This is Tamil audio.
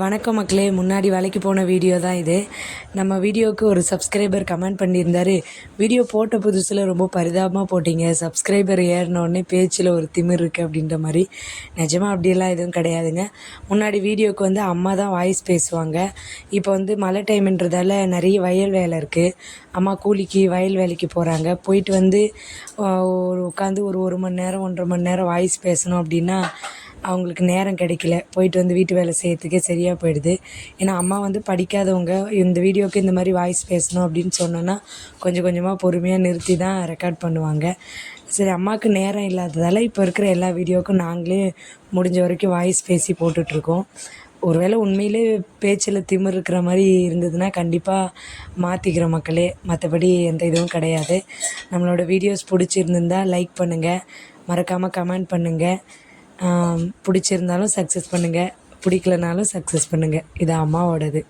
வணக்கம் மக்களே. முன்னாடி வேலைக்கு போன வீடியோ தான் இது. நம்ம வீடியோவுக்கு ஒரு சப்ஸ்கிரைபர் கமெண்ட் பண்ணியிருந்தாரு. வீடியோ போட்ட புதுசில் ரொம்ப பரிதாபமாக போட்டீங்க. சப்ஸ்கிரைபர் ஏறினோடனே பேச்சில் ஒரு திமிர் இருக்குது அப்படின்ற மாதிரி. நிஜமாக அப்படியெல்லாம் எதுவும் கிடையாதுங்க. முன்னாடி வீடியோவுக்கு வந்து அம்மா தான் வாய்ஸ் பேசுவாங்க. இப்போ வந்து மழை டைம்ன்றதால நிறைய வயல் வேலை இருக்குது அம்மா கூலிக்கு வயல் வேலைக்கு போகிறாங்க போயிட்டு வந்து ஒரு உட்காந்து ஒரு ஒரு மணி நேரம் ஒன்றரை மணி நேரம் வாய்ஸ் பேசணும் அப்படின்னா அவங்களுக்கு நேரம் கிடைக்கல. போயிட்டு வந்து வீட்டு வேலை செய்யறதுக்கே சரியாக போயிடுது. ஏன்னா அம்மா வந்து படிக்காதவங்க இந்த வீடியோக்கு இந்த மாதிரி வாய்ஸ் பேசணும் அப்படின்னு சொன்னோன்னா கொஞ்சம் கொஞ்சமாக பொறுமையாக நிறுத்தி தான் ரெக்கார்ட் பண்ணுவாங்க. சரி அம்மாவுக்கு நேரம் இல்லாததால் இப்போ இருக்கிற எல்லா வீடியோவுக்கும் நாங்களே முடிஞ்ச வரைக்கும் வாய்ஸ் பேசி போட்டுட்ருக்கோம். ஒருவேளை உண்மையிலே பேச்சில் திமிர் இருக்கிற மாதிரி இருந்ததுன்னா கண்டிப்பாக மாற்றிக்கிற மக்களே மற்றபடி எந்த இதுவும் கிடையாது. நம்மளோட வீடியோஸ் பிடிச்சிருந்துருந்தா லைக் பண்ணுங்கள் மறக்காமல் கமெண்ட் பண்ணுங்கள் பிடிச்சிருந்தாலும் சக்ஸஸ் பண்ணுங்கள் பிடிக்கலனாலும் சக்ஸஸ் பண்ணுங்கள் இது அம்மாவோடது.